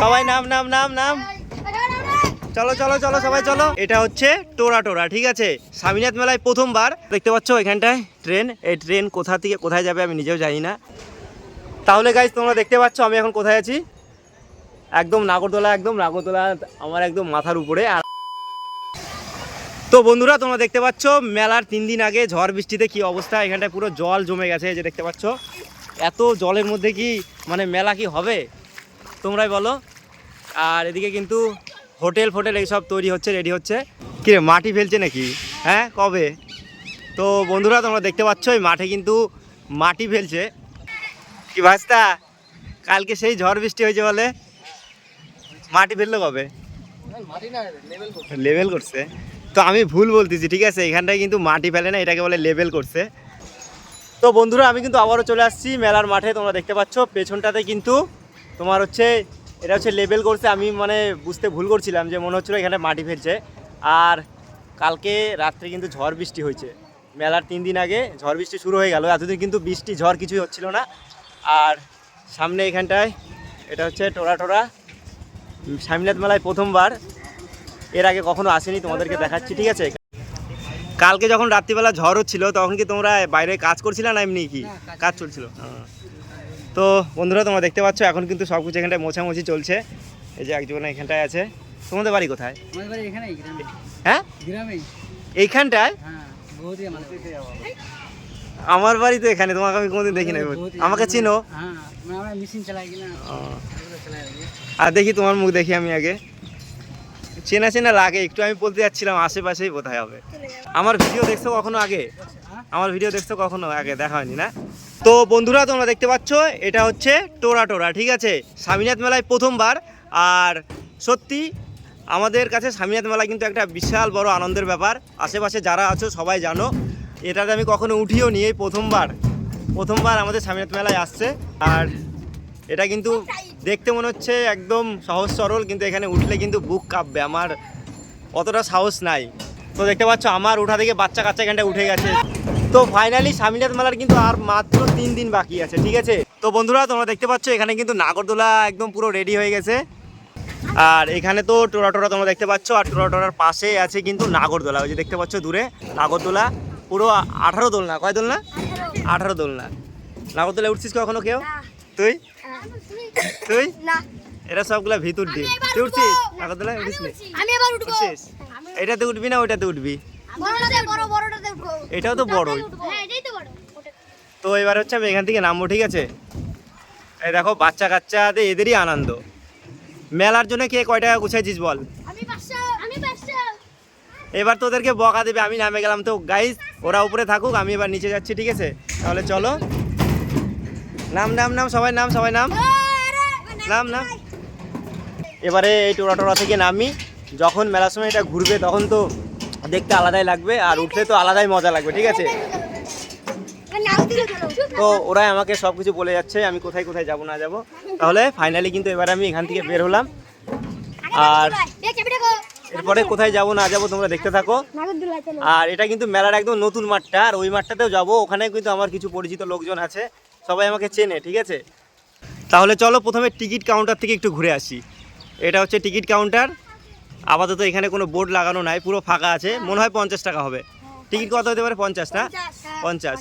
সবাই নাম নাম নাম নাম। চলো চলো চলো, সবাই চলো। এটা হচ্ছে টোরা টোরা, ঠিক আছে? স্বামীনাথ মেলায় প্রথমবার। দেখতে পাচ্ছ এখানটায় ট্রেন। এই ট্রেন কোথা থেকে কোথায় যাবে আমি নিজেও জানি না। তাহলে গাইজ তোমরা দেখতে পাচ্ছ আমি এখন কোথায় আছি? একদম নাগরদোলা একদম নাগরদোলা, আমার একদম মাথার উপরে। আর তো বন্ধুরা, তোমরা দেখতে পাচ্ছ মেলার তিন দিন আগে ঝড় বৃষ্টিতে কি অবস্থা? এখানটায় পুরো জল জমে গেছে যে দেখতে পাচ্ছ। এত জলের মধ্যে কি মানে মেলা কি হবে? তোমরাই বলো। আর এদিকে কিন্তু হোটেল ফোটেল এইসব তৈরি হচ্ছে রেডি হচ্ছে। কি রে, মাটি ফেলছে নাকি? হ্যাঁ কবে? তো বন্ধুরা, তোমরা দেখতে পাচ্ছ, এই মাঠে কিন্তু মাটি ফেলছে। কি ভাস্তা কালকে সেই ঝড় বৃষ্টি হয়েছে বলে। মাটি ফেলল কবে? লেভেল করছে। তো আমি ভুল বলতেছি, ঠিক আছে? এখানটায় কিন্তু মাটি ফেলে না, এটাকে বলে লেভেল করছে। তো বন্ধুরা, আমি কিন্তু আবারও চলে আসছি মেলার মাঠে, তোমরা দেখতে পাচ্ছ। পেছনটাতে কিন্তু তোমার হচ্ছে এটা হচ্ছে লেভেল করছে আমি মানে বুঝতে ভুল করছিলাম যে মনে হচ্ছিল এখানে মাটি ফেলছে। আর কালকে রাত্রে কিন্তু ঝড় বৃষ্টি হয়েছে। মেলার তিন দিন আগে ঝড় বৃষ্টি শুরু হয়ে গেল এতদিন কিন্তু বৃষ্টি ঝড় কিছুই হচ্ছিল না। আর সামনে এখানটায় এটা হচ্ছে টোরা টোরা। স্বামীনাথ মেলায় প্রথমবার। এর আগে কখনো আসেনি তোমাদেরকে দেখাচ্ছি ঠিক আছে? কালকে যখন রাত্রিবেলা ঝড় হচ্ছিল তখন কি তোমরা বাইরে কাজ করছিলে না এমনি কি? কাজ চলছিল? হ্যাঁ। তো বন্ধুরা তোমরা দেখতে পাচ্ছ এখন কিন্তু সব কিছু এখানটায় মোছামুছি চলছে। এই যে একজন এখানটায় আছে। তোমাদের বাড়ি কোথায়? হ্যাঁ? এইখানটায়? হ্যাঁ আমার বাড়ি তো এখানে তোমাকে আমি কোনোদিন দেখি না আমাকে চিনো? হ্যাঁ মানে আর আর দেখি তোমার মুখ দেখি আমি আগে। চেনা চেনা লাগে একটু আমি বলতে যাচ্ছিলাম আশেপাশেই কোথায় হবে। আমার ভিডিও দেখছ কখনো আগে? আমার ভিডিও দেখছ কখনো? আগে দেখা হয়নি, না? তো বন্ধুরা, তোমরা দেখতে পাচ্ছ, এটা হচ্ছে টোরা টোরা, ঠিক আছে? স্বামীনাথ মেলায় প্রথমবার, আর সত্যি আমাদের কাছে স্বামীনাথ মেলা কিন্তু একটা বিশাল বড় আনন্দের ব্যাপার। আশেপাশে যারা আছো সবাই জানো, এটাতে আমি কখনো উঠিও নি এই প্রথমবার। প্রথমবার আমাদের স্বামীনাথ মেলায় আসছে, আর এটা কিন্তু দেখতে মনে হচ্ছে একদম সহজ সরল, কিন্তু এখানে উঠলে কিন্তু বুক কাঁপবে। আমার অতটা সাহস নাই। তো দেখতে পাচ্ছ, আমার উঠা থেকে বাচ্চা কাচ্চা এখানটা উঠে গেছে। তো ফাইনালি স্বামীনাথ মেলার কিন্তু আর মাত্র তিন দিন বাকি আছে ঠিক আছে? তো বন্ধুরা তোমরা দেখতে পাচ্ছ এখানে কিন্তু নাগরদোলা একদম পুরো রেডি হয়ে গেছে। আর এখানে তো টোরা টোরা তোমরা দেখতে পাচ্ছ আর টোরা টোরার পাশে আছে কিন্তু নাগরদোলা। ওই যে দেখতে পাচ্ছ দূরে নাগরদোলা। পুরো আঠারো দোলনা কয় দোলনা? আঠারো দোলনা। নাগরদোলা উঠছিস কখনো কেউ? তুই? তুই? এটা সবগুলা ভিতর দিয়ে। তুই উঠছিস? নাগরদোলায় উঠিস এটাতে উঠবি না ওইটাতে উঠবি? এটাও তো বড়ই। হ্যাঁ তো বড় তো এবার হচ্ছে আমি এখান থেকে নামবো ঠিক আছে? এই দেখো বাচ্চা কাচ্চাদের এদেরই আনন্দ। মেলার জন্য কে কয় টাকা গুছাইছিস বল? আমি পাঁচশো আমি এবার তোদেরকে বকা দেবে আমি নামে গেলাম তো। গাইস ওরা উপরে থাকুক আমি এবার নিচে যাচ্ছি ঠিক আছে? তাহলে চলো। নাম নাম নাম সবাই নাম সবাই নাম। নাম নাম। এবারে এই টোরা টোরা থেকে নামি। যখন মেলার সময় এটা ঘুরবে তখন তো দেখতে আলাদাই লাগবে, আর উঠলে তো আলাদাই মজা লাগবে, ঠিক আছে? তো ওরাই আমাকে সব কিছু বলে যাচ্ছে, আমি কোথায় কোথায় যাব না যাব। তাহলে ফাইনালি কিন্তু এবার আমি এখান থেকে বের হলাম। আর এরপরে কোথায় যাব না যাব তোমরা দেখতে থাকো। আর এটা কিন্তু মেলার একদম নতুন মাঠটা, আর ওই মাঠটাতেও যাব। ওখানে কিন্তু আমার কিছু পরিচিত লোকজন আছে, সবাই আমাকে চেনে, ঠিক আছে? তাহলে চলো প্রথমে টিকিট কাউন্টার থেকে একটু ঘুরে আসি। এটা হচ্ছে টিকিট কাউন্টার আপাতত এখানে কোনো বোর্ড লাগানো নাই পুরো ফাঁকা আছে। মনে হয় পঞ্চাশ টাকা হবে। টিকিট কত হতে পারে? পঞ্চাশ না? পঞ্চাশ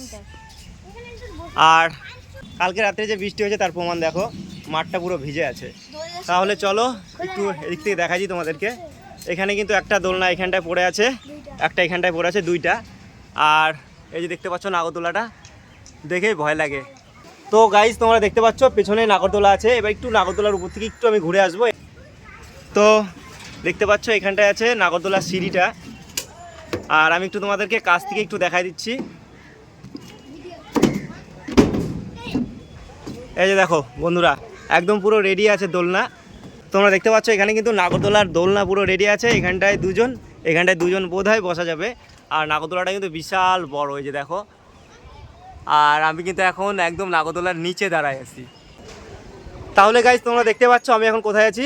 আর কালকে রাত্রে যে বৃষ্টি হয়েছে তার প্রমাণ দেখো। মাঠটা পুরো ভিজে আছে। তাহলে চলো একটু এদিক থেকে দেখাচ্ছি তোমাদেরকে। এখানে কিন্তু একটা দোলনা এখানটায় পড়ে আছে। একটা এখানটায় পড়ে আছে দুইটা। আর এই যে দেখতে পাচ্ছ নাগরদোলাটা দেখেই ভয় লাগে। তো গাইজ তোমরা দেখতে পাচ্ছ পেছনে নাগরদোলা আছে। এবার একটু নাগরদোলার উপর থেকে একটু আমি ঘুরে আসব। তো দেখতে পাচ্ছ, এখানটায় আছে নাগরদোলার সিঁড়িটা। আর আমি একটু তোমাদেরকে কাছ থেকে একটু দেখাই দিচ্ছি। এই যে দেখো, বন্ধুরা, একদম পুরো রেডি আছে দোলনা। তোমরা দেখতে পাচ্ছ, এখানে কিন্তু নাগরদোলার দোলনা পুরো রেডি আছে। এখানটায় দুজন এখানটায় দুজন বোধ হয় বসা যাবে। আর নাগরদোলাটা কিন্তু বিশাল বড়, এই যে দেখো। আর আমি কিন্তু এখন একদম নাগরদোলার নিচে দাঁড়ায় আছি। তাহলে গাইজ তোমরা দেখতে পাচ্ছ, আমি এখন কোথায় আছি?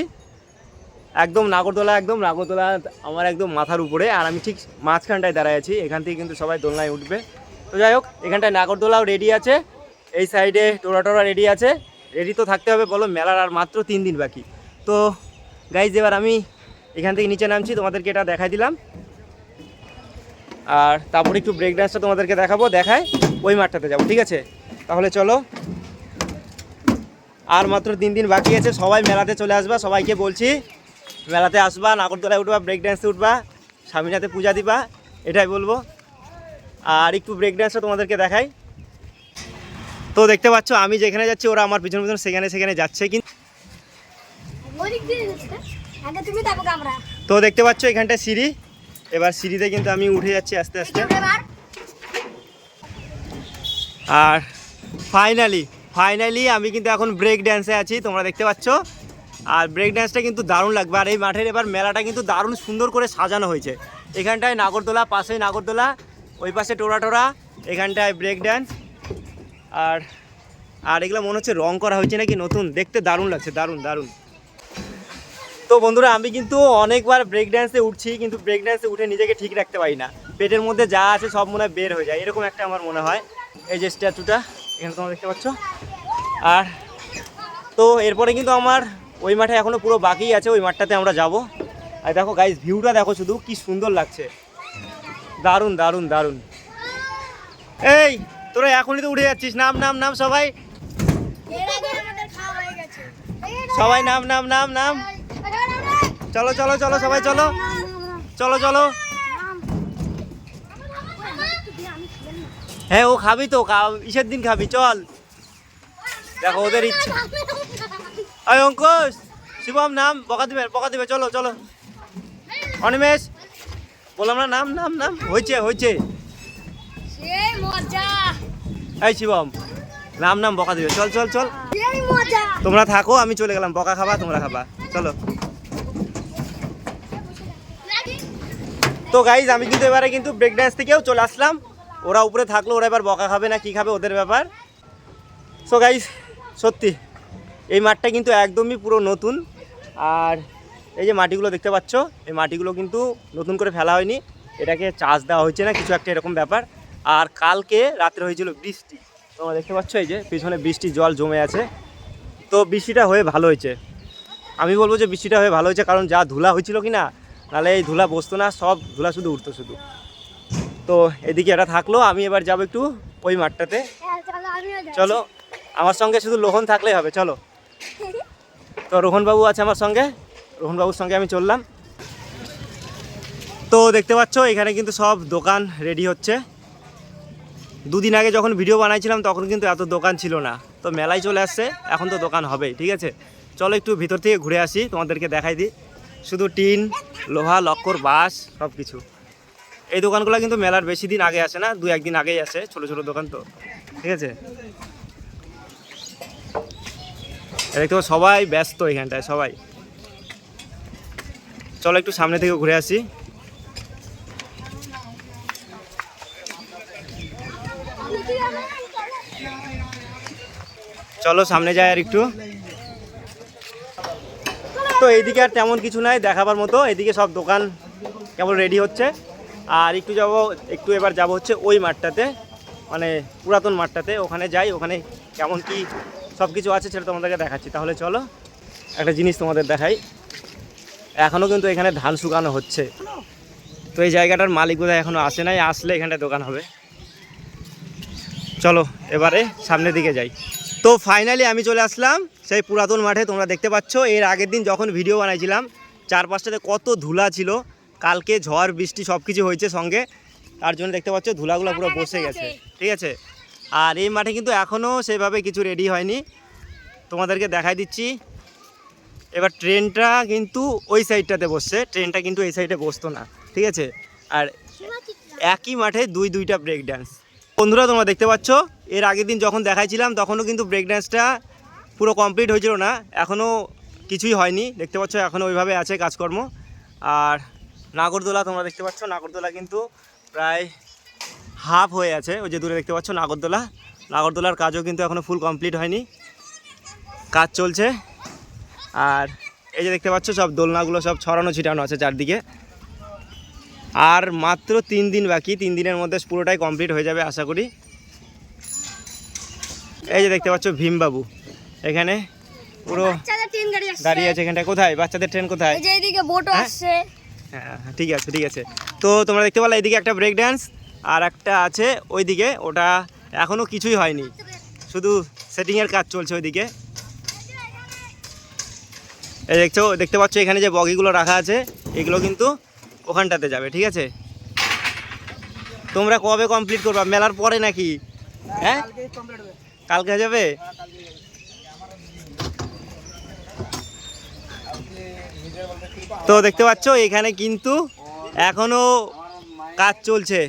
একদম নাগরদোলা একদম নাগরদোলা, আমার একদম মাথার উপরে। আর আমি ঠিক মাঝখানটায় দাঁড়ায় আছি, এখান থেকে কিন্তু সবাই দোলনায় উঠবে। তো যাই হোক, এখানটায় নাগরদোলাও রেডি আছে, এই সাইডে টোরা টোরা রেডি আছে। রেডি তো থাকতে হবে, বলো, মেলার আর মাত্র তিন দিন বাকি। তো গাইজ এবার আমি এখান থেকে নিচে নামছি, তোমাদেরকে এটা দেখাই দিলাম। আর তারপরে একটু ব্রেক ডান্সটা তোমাদেরকে দেখাবো, দেখায় ওই মাঠটাতে যাব, ঠিক আছে? তাহলে চলো। আর মাত্র তিন দিন বাকি আছে, সবাই মেলাতে চলে আসবা, সবাইকে বলছি। মেলাতে আসবা নাগরদোলায় উঠবা ব্রেক ডান্সে উঠবা স্বামীনাথে পূজা দিবা এটাই বলব। আর একটু ব্রেক ডান্সটা তোমাদেরকে দেখাই। তো দেখতে পাচ্ছ আমি যেখানে যাচ্ছি ওরা আমার পিছন পিছন সেখানে সেখানে যাচ্ছে কিন্তু তো দেখতে পাচ্ছ এখানটা সিঁড়ি। এবার সিঁড়িতে কিন্তু আমি উঠে যাচ্ছি আস্তে আস্তে। আর ফাইনালি ফাইনালি আমি কিন্তু এখন ব্রেক ড্যান্সে আছি তোমরা দেখতে পাচ্ছ। আর ব্রেক ড্যান্সটা কিন্তু দারুণ লাগবে। আর এই মাঠের এবার মেলাটা কিন্তু দারুণ সুন্দর করে সাজানো হয়েছে। এখানটায় নাগরদোলা পাশে নাগরদোলা, ওই পাশে টোরা টোরা, এখানটায় ব্রেক ড্যান্স আর আর এগুলো মনে হচ্ছে রং করা হয়েছে নাকি নতুন? দেখতে দারুণ লাগছে, দারুণ দারুণ। তো বন্ধুরা, আমি কিন্তু অনেকবার ব্রেক ড্যান্সে উঠছি, কিন্তু ব্রেক ড্যান্সে উঠে নিজেকে ঠিক রাখতে পারি না। পেটের মধ্যে যা আছে সব মনে হয় বের হয়ে যায়। এরকম একটা আমার মনে হয়। এই যে স্ট্যাচুটা এখানে তোমরা দেখতে পাচ্ছ। আর, তো এরপরে কিন্তু আমার ওই মাঠে এখনও পুরো বাকি আছে, ওই মাঠটাতে আমরা যাব। আর দেখো গাইজ ভিউটা দেখো শুধু, কি সুন্দর লাগছে। দারুণ দারুণ দারুণ। এই, তোরা এখনই তো উঠে যাচ্ছিস। নাম নাম নাম সবাই। সবাই নাম নাম নাম নাম। চলো চলো চলো, সবাই চলো। চলো চলো। হ্যাঁ ও খাবি তো ইসের দিন খাবি, চল। দেখো, ওদের ইচ্ছে। ওই অঙ্কুশ শিবম নাম বকা দিবে বকা দিবে চলো চলো অনিমেষ বললাম না নাম নাম নাম হয়েছে হয়েছে এই শিবম নাম নাম বকা দিবে চল চল চল তোমরা থাকো আমি চলে গেলাম বকা খাবা তোমরা খাবা চলো তো গাইজ আমি কিন্তু এবারে কিন্তু ব্রেক ড্যান্স থেকেও চলে আসলাম। ওরা উপরে থাকল ওরা এবার বকা খাবে না কি খাবে ওদের ব্যাপার। সো গাইজ সত্যি। এই মাঠটা কিন্তু একদমই পুরো নতুন। আর এই যে মাটিগুলো দেখতে পাচ্ছ এই মাটিগুলো কিন্তু নতুন করে ফেলা হয়নি। এটাকে চাষ দেওয়া হয়েছে না কিছু একটা এরকম ব্যাপার। আর কালকে রাত্রে হয়েছিল বৃষ্টি। তোমরা দেখতে পাচ্ছ এই যে পিছনে বৃষ্টির জল জমে আছে। তো বৃষ্টিটা হয়ে ভালো হয়েছে। আমি বলব যে বৃষ্টিটা হয়ে ভালো হয়েছে কারণ যা ধুলা হয়েছিল কি না নাহলে এই ধুলা বসতো না সব ধুলা শুধু উঠতো শুধু। তো এদিকে এটা থাকল আমি এবার যাব একটু ওই মাঠটাতে। হ্যাঁ, চলো চলো আমার সঙ্গে শুধু লোহন থাকলেই হবে চলো। তো রোহনবাবু আছে আমার সঙ্গে। রোহনবাবুর সঙ্গে আমি চললাম। তো দেখতে পাচ্ছ, এখানে কিন্তু সব দোকান রেডি হচ্ছে। দুদিন আগে যখন ভিডিও বানাইছিলাম, তখন কিন্তু এত দোকান ছিল না। তো মেলায় চলে আসছে, এখন তো দোকান হবেই, ঠিক আছে? চলো একটু ভিতর থেকে ঘুরে আসি, তোমাদেরকে দেখাই দিই। শুধু টিন, লোহা, লক্কর, বাঁশ সব কিছু এই দোকানগুলো কিন্তু মেলার বেশি দিন আগে আসে না দু একদিন আগেই আসে, ছোটো ছোটো দোকান তো, ঠিক আছে? দেখতে সবাই ব্যস্ত এখানটায়, সবাই। চলো একটু সামনে থেকে ঘুরে আসি। চলো সামনে যাই আর একটু। তো এইদিকে আর তেমন কিছু নাই, দেখাবার মতো। এদিকে সব দোকান কেবল রেডি হচ্ছে। আর একটু যাব, একটু এবার যাব হচ্ছে ওই মাঠটাতে মানে পুরাতন মাঠটাতে। ওখানে যাই, ওখানে কেমন কি সব কিছু আছে সেটা তোমাদেরকে দেখাচ্ছি। তাহলে চলো, একটা জিনিস তোমাদের দেখাই। এখনও কিন্তু এখানে ধান শুকানো হচ্ছে। তো এই জায়গাটার মালিক বোধহয় এখনও আসে নাই, আসলে এখানটা দোকান হবে। চলো, এবারে সামনের দিকে যাই। তো ফাইনালি আমি চলে আসলাম সেই পুরাতন মাঠে, তোমরা দেখতে পাচ্ছ। এর আগের দিন যখন ভিডিও বানাইছিলাম, চারপাশটাতে কত ধুলা ছিল। কালকে ঝড়, বৃষ্টি সব কিছু হয়েছে সঙ্গে। তার জন্য দেখতে পাচ্ছ ধুলাগুলো পুরো বসে গেছে। ঠিক আছে? আর এই মাঠে কিন্তু এখনও সেভাবে কিছু রেডি হয়নি। তোমাদেরকে দেখাই দিচ্ছি। এবার ট্রেনটা কিন্তু ওই সাইডটাতে বসছে। ট্রেনটা কিন্তু এই সাইডে বসতো না, ঠিক আছে? আর একই মাঠে দুই, দুইটা ব্রেক ড্যান্স বন্ধুরা, তোমরা দেখতে পাচ্ছ, এর আগের দিন যখন দেখাইছিলাম, তখনও কিন্তু ব্রেক ড্যান্সটা পুরো কমপ্লিট হয়েছিল না। এখনও কিছুই হয়নি। দেখতে পাচ্ছ এখনও ওইভাবে আছে কাজকর্ম। আর নাগরদোলা, তোমরা দেখতে পাচ্ছ, নাগরদোলা কিন্তু প্রায় হাফ হয়ে আছে ওই যে দূরে দেখতে পাচ্ছ নাগরদোলা। নাগরদোলার কাজও কিন্তু এখনও ফুল কমপ্লিট হয়নি। কাজ চলছে। আর এই যে দেখতে পাচ্ছ সব দোলনাগুলো সব ছড়ানো ছিটানো আছে চারদিকে। আর মাত্র তিন দিন বাকি তিন দিনের মধ্যে পুরোটাই কমপ্লিট হয়ে যাবে আশা করি। এই যে দেখতে পাচ্ছ ভীমবাবু। এখানে পুরো দাঁড়িয়ে আছে এখানটা কোথায়? বাচ্চাদের ট্রেন কোথায়? এইদিকে বোটও হ্যাঁ? আসছে। হ্যাঁ হ্যাঁ, ঠিক আছে ঠিক আছে। তো তোমরা দেখতে পারলে এইদিকে একটা ব্রেক ড্যান্স আর একটা আছে ওইদিকে, ওটা এখনও কিছুই হয়নি। শুধু সেটিংয়ের কাজ চলছে ওইদিকে। এই দেখছ, দেখতে পাচ্ছ এখানে যে বগিগুলো রাখা আছে, এগুলো কিন্তু ওখানটাতে যাবে, ঠিক আছে? তোমরা কবে কমপ্লিট করবা? মেলার পরে নাকি? হ্যাঁ? কালকে যাবে? তো দেখতে পাচ্ছ, এখানে কিন্তু এখনও কাজ চলছে।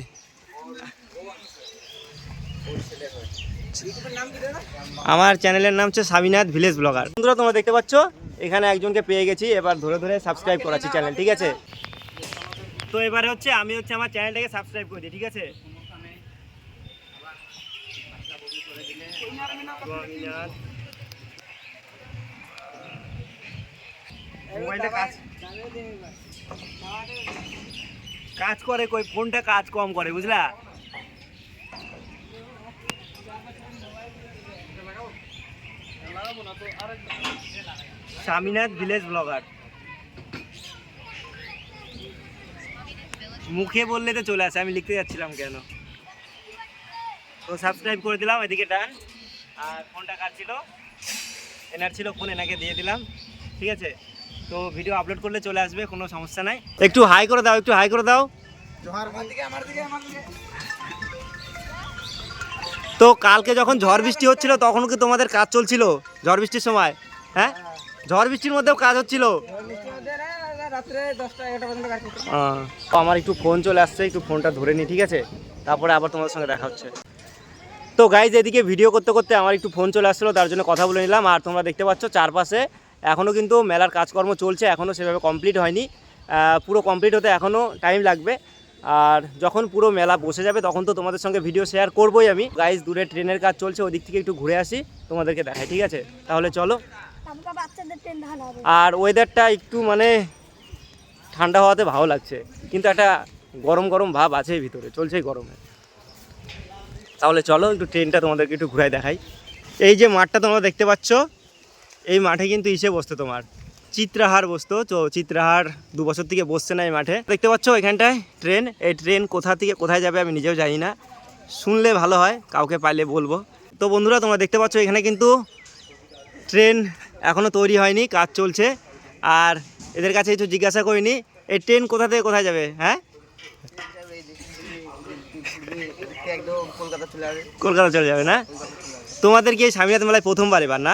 আমার চ্যানেলের নাম হচ্ছে স্বামীনাথ ভিলেজ ব্লগার। বন্ধুরা, তোমরা দেখতে পাচ্ছ, এখানে একজনকে পেয়ে গেছি, এবার ধরে ধরে সাবস্ক্রাইব করাচ্ছি চ্যানেল, ঠিক আছে? তো এবারে হচ্ছে আমি হচ্ছে আমার চ্যানেলটাকে সাবস্ক্রাইব করে দিই, ঠিক আছে? কাজ করে কই? ফোনটা কাজ কম করে, বুঝলা? Swaminath village blogger. মুখে বললে তো চলে আসে, আমি লিখতে যাচ্ছিলাম কেন? তো সাবস্ক্রাইব করে দিলাম এদিকে ডান আর ফোনটা কাজ ছিল? এনার ছিল ফোন এনাকে দিয়ে দিলাম। ঠিক আছে? তো ভিডিও আপলোড করলে চলে আসবে, কোনো সমস্যা নাই। একটু হাই করে দাও, একটু হাই করে দাও। তো কালকে যখন ঝড় বৃষ্টি হচ্ছিল তখন কি তোমাদের কাজ চলছিল ঝড় বৃষ্টির সময়? হ্যাঁ? ঝড় বৃষ্টির মধ্যেও কাজ হচ্ছিল? আমার একটু ফোন চলে আসছে, একটু ফোনটা ধরে নিই, ঠিক আছে? তারপরে আবার তোমাদের সঙ্গে দেখা হচ্ছে। তো গাইজ এদিকে ভিডিও করতে করতে আমার একটু ফোন চলে আসছিল, তার জন্য কথা বলে নিলাম। আর তোমরা দেখতে পাচ্ছ চারপাশে এখনও কিন্তু মেলার কাজকর্ম চলছে এখনও সেভাবে কমপ্লিট হয়নি। পুরো কমপ্লিট হতে এখনও টাইম লাগবে। আর যখন পুরো মেলা বসে যাবে তখন তো তোমাদের সঙ্গে ভিডিও শেয়ার করবোই আমি। গাইজ দূরে ট্রেনের কাজ চলছে ওদিক থেকে একটু ঘুরে আসি তোমাদেরকে দেখাই ঠিক আছে? তাহলে চলো। আর ওয়েদারটা একটু মানে ঠান্ডা হওয়াতে ভালো লাগছে কিন্তু একটা গরম গরম ভাব আছে ভিতরে চলছে গরমে। তাহলে চলো একটু ট্রেনটা তোমাদেরকে একটু ঘুরাই দেখাই। এই যে মাঠটা তোমরা দেখতে পাচ্ছ এই মাঠে কিন্তু ইসে বসতো তোমার। চিত্রাহার বসতো। তো চিত্রাহার দু বছর থেকে বসছে না এই মাঠে। দেখতে পাচ্ছ এখানটায় ট্রেন। এই ট্রেন কোথা থেকে, কোথায় যাবে আমি নিজেও জানি না। শুনলে ভালো হয়, কাউকে পাইলে বলব। তো বন্ধুরা, তোমরা দেখতে পাচ্ছ এখানে কিন্তু ট্রেন এখনও তৈরি হয়নি, কাজ চলছে। আর এদের কাছে কিছু জিজ্ঞাসা করিনি, এই ট্রেন কোথা থেকে কোথায় যাবে হ্যাঁ? কলকাতা চলে যাবে না? তোমাদের কি স্বামীনাথ মেলায় প্রথমবার এবার না?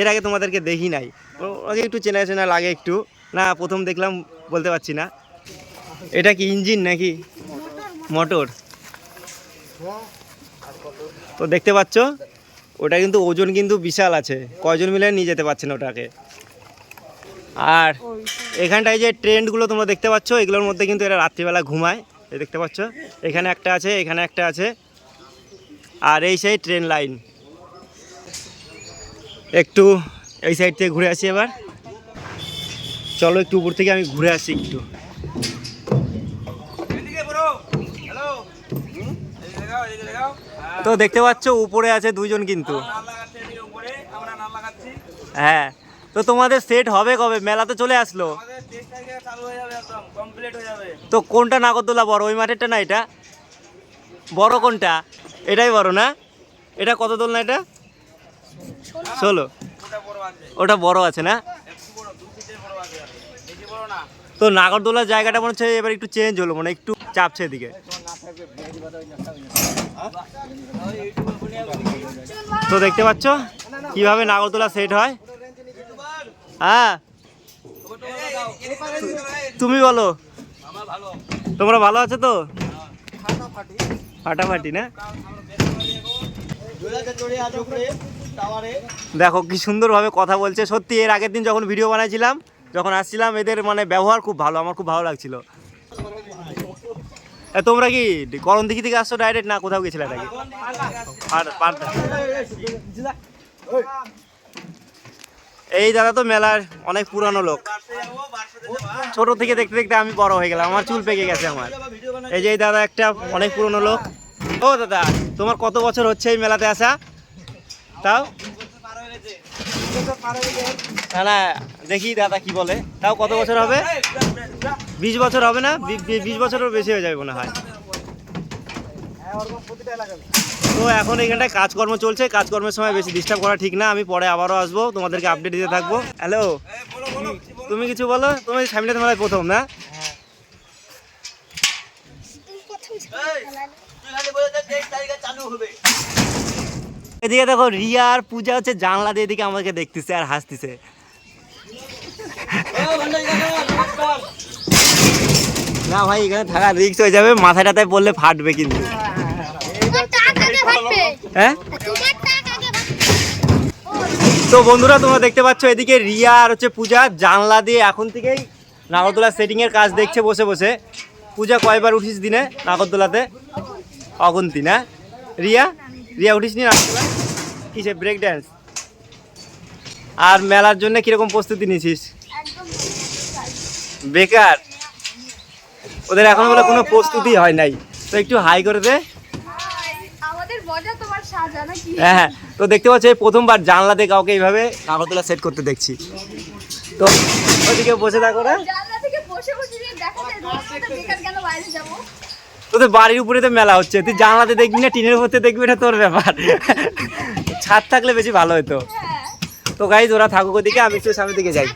এর আগে তোমাদেরকে দেখি নাই। ও- আগে একটু চেনা চেনা লাগে একটু। না, প্রথম দেখলাম, বলতে পারছি না। এটা কি ইঞ্জিন নাকি? মোটর। তো দেখতে পাচ্ছ, ওটা কিন্তু ওজন কিন্তু বিশাল আছে। কয়জন মিলে নিয়ে যেতে পারছেন ওটাকে? আর এখানটায় যে ট্রেন্ডগুলো তোমরা দেখতে পাচ্ছ, এগুলোর মধ্যে কিন্তু এরা রাত্রিবেলা ঘুমায়। এই দেখতে পাচ্ছ, এখানে একটা আছে, এখানে একটা আছে। আর এই সেই ট্রেন লাইন। একটু এই সাইড থেকে ঘুরে আসি এবার। চলো একটু উপর থেকে আমি ঘুরে আসি একটু। তো দেখতে পাচ্ছ উপরে আছে দুজন কিন্তু। হ্যাঁ। তো তোমাদের সেট হবে কবে? মেলা তো চলে আসলো তো কোনটা নাগরদোলা বড়? ওই মাঠেরটা না এটা? বড় কোনটা? এটাই বড় না? এটা কত দোল না এটা ষোলো। ওটা বড় আছে না? তো নাগরদোলার জায়গাটা মনে হচ্ছে এবার একটু চেঞ্জ হলো মানে একটু চাপছে এদিকে। তো দেখতে পাচ্ছ কীভাবে নাগরদোলা সেট হয়? হ্যাঁ। তুমি বলো। তোমরা ভালো আছো তো? ফাটাফাটি না? দেখো কি সুন্দরভাবে কথা বলছে। সত্যি, এর আগের দিন যখন ভিডিও বানাইছিলাম, যখন আসছিলাম, এদের মানে ব্যবহার খুব ভালো, আমার খুব ভালো লাগছিল। তোমরা কি করণ দিঘি থেকে আসছো ডাইরেক্ট না কোথাও গেছিলে নাকি? এই দাদা তো মেলার অনেক পুরানো লোক। ছোট থেকে দেখতে দেখতে আমি বড় হয়ে গেলাম, আমার চুল পেকে গেছে আমার। এই যে দাদা একটা অনেক পুরনো লোক। ও দাদা, তোমার কত বছর হচ্ছে এই মেলাতে আসা? তাও? না না, দেখি দাদা কি বলে। তাও কত বছর হবে? বিশ বছর হবে না? বিশ বছরের বেশি হয়ে যাবে মনে হয়। তো এখন এখানটায় কাজকর্ম চলছে। কাজকর্মের সময় বেশি ডিস্টার্ব করা ঠিক না। আমি পরে আবারও আসব। তোমাদেরকে আপডেট দিতে থাকব। হ্যালো তুমি কিছু বলো? তুমি সামনে তোমার প্রথম, না? এদিকে দেখো রিয়া আর পূজা হচ্ছে জানলা দিয়ে এদিকে আমাকে দেখতেছে আর হাসতেছে। না ভাই এখানে থাকা রিক্স হয়ে যাবে মাথায় টাথায় পড়লে ফাটবে কিন্তু। হ্যাঁ? তো বন্ধুরা তোমরা দেখতে পাচ্ছ এদিকে রিয়া আর হচ্ছে পূজা জানলা দিয়ে এখন থেকেই নাগরদোলা সেটিং এর কাজ দেখছে বসে বসে। পূজা কয়বার উঠিস দিনে নাগরদোলাতে? অগন্তি না? রিয়া? রিয়া উঠিস নি কিসে ব্রেক ড্যান্স আর মেলার জন্য কীরকম প্রস্তুতি নিছিস? বেকার। ওদের এখন বলে কোনো প্রস্তুতি হয় নাই। তো একটু হাই করে দে। হ্যাঁ হ্যাঁ। তো দেখতে পাচ্ছ এই প্রথমবার জানলাতে কাউকে এইভাবে নাগরদোলা সেট করতে দেখছি। তো ওইদিকে বসে থাকো না। তোদের বাড়ির উপরে তো মেলা হচ্ছে। তুই জানলাতে দেখবি না টিনের উপরে দেখবি এটা তোর ব্যাপার। ছাদ থাকলে বেশি ভালো হতো। তো গাইজ ওরা থাকুক ওদিকে আমি একটু সামনের দিকে যাই।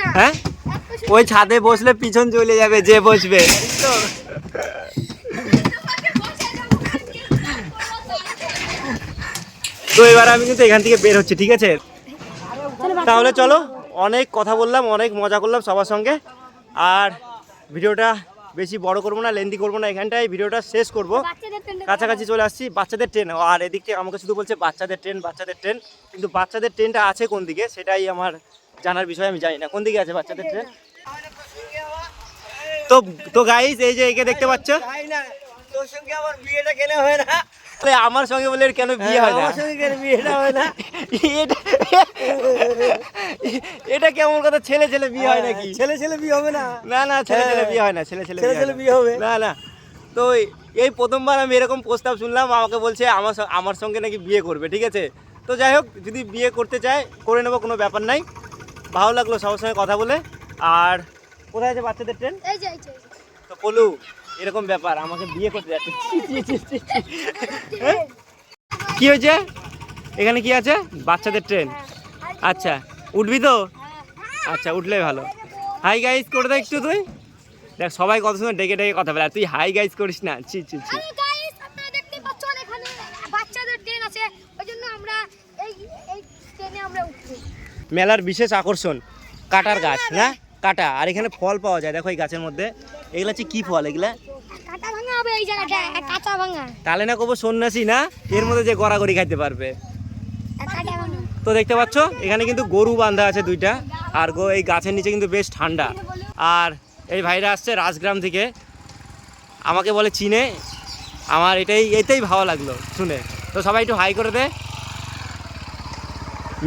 না। হ্যাঁ? ওই ছাদে বসলে পিছন চলে যাবে যে বসবে। তো এবার আমি কিন্তু এখান থেকে বের হচ্ছে ঠিক আছে? তাহলে চলো অনেক কথা বললাম অনেক মজা করলাম সবার সঙ্গে। আর ভিডিওটা বেশি বড় করব না লেন্দি করব না এখানটায় ভিডিওটা শেষ করব। কাছাকাছি চলে আসছি বাচ্চাদের ট্রেন আর এদিক থেকে আমাকে শুধু বলছে বাচ্চাদের ট্রেন বাচ্চাদের ট্রেন কিন্তু বাচ্চাদের ট্রেনটা আছে কোন দিকে সেটাই আমার জানার বিষয় আমি জানি না। কোন দিকে আছে বাচ্চাদের ট্রেন তো তো গাইজ এই যে একে দেখতে পাচ্ছ। তোর সঙ্গে আমার বিয়েটা কেন হয় না। আমার সঙ্গে বলে কেন বিয়ে হয় না? আমার সঙ্গে কেন বিয়েটা হয় না? এটা- এটা কেমন কথা? ছেলে ছেলে বিয়ে হয় নাকি? ছেলে ছেলে বিয়ে হবে না। না না ছেলে ছেলে হ্যাঁ। বিয়ে হয় না ছেলে ছেলে ছেলে ছেলে বিয়ে হবে? না না। তো এই- এই প্রথমবার আমি এরকম প্রস্তাব শুনলাম আমাকে বলছে আমার আমার সঙ্গে নাকি বিয়ে করবে ঠিক আছে? তো যাই হোক যদি বিয়ে করতে চায় করে নেব কোনো ব্যাপার নাই। ভালো লাগল সবার সঙ্গে কথা বলে। আর কোথায় আছে বাচ্চাদের ট্রেন। তো পলু এরকম ব্যাপার আমাকে বিয়ে করতে যাচ্ছে। হ্যাঁ? কি হয়েছে? এখানে কি আছে? বাচ্চাদের ট্রেন। আচ্ছা উঠবি তো? আচ্ছা উঠলেই ভালো। হাই গাইজ করে দে একটু তুই। দেখ সবাই কত সুন্দর ডেকে ডেকে কথা বলে। আর তুই হাই গাইজ করিস না। ছি ছি ছি। মেলার বিশেষ আকর্ষণ কাটার গাছ না? কাটা। আর এখানে ফল পাওয়া যায়। দেখো এই গাছের মধ্যে। এগুলা হচ্ছে কি ফল? এগুলা? কাটা ভাঙা হবে এই জায়গাটা কাঁচা ভাঙা। তাহলে না কবো সন্ন্যাসী না এর মধ্যে যে গড়াগড়ি খাইতে পারবে। তো দেখতে পাচ্ছ এখানে কিন্তু গরু বাঁধা আছে দুইটা আর গো এই গাছের নিচে কিন্তু বেশ ঠান্ডা। আর এই ভাইরা আসছে রাজগ্রাম থেকে। আমাকে বলে চিনে? আমার এটাই এটাই ভালো লাগল শুনে। তো সবাই একটু হাই করে দে।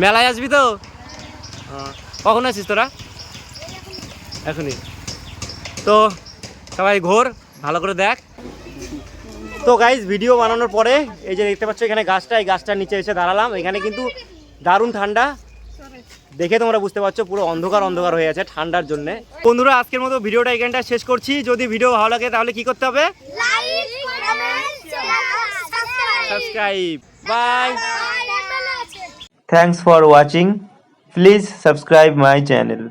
মেলায় আসবি তো? আহ, কখন আসিস তোরা? এখনই। তো সবাই ঘোর ভালো করে দেখ। তো গাইজ ভিডিও বানানোর পরে এই যে দেখতে পাচ্ছ এখানে গাছটা এই গাছটার নিচে এসে দাঁড়ালাম। এখানে কিন্তু দারুণ ঠান্ডা। দেখে তোমরা বুঝতে পারছ পুরো অন্ধকার অন্ধকার হয়ে আছে ঠান্ডার জন্য। বন্ধুরা আজকের মতো ভিডিওটা এখানটা শেষ করছি। যদি ভিডিও ভালো লাগে তাহলে কি করতে হবে? Like comment share subscribe subscribe bye Thanks for watching. Please subscribe my channel.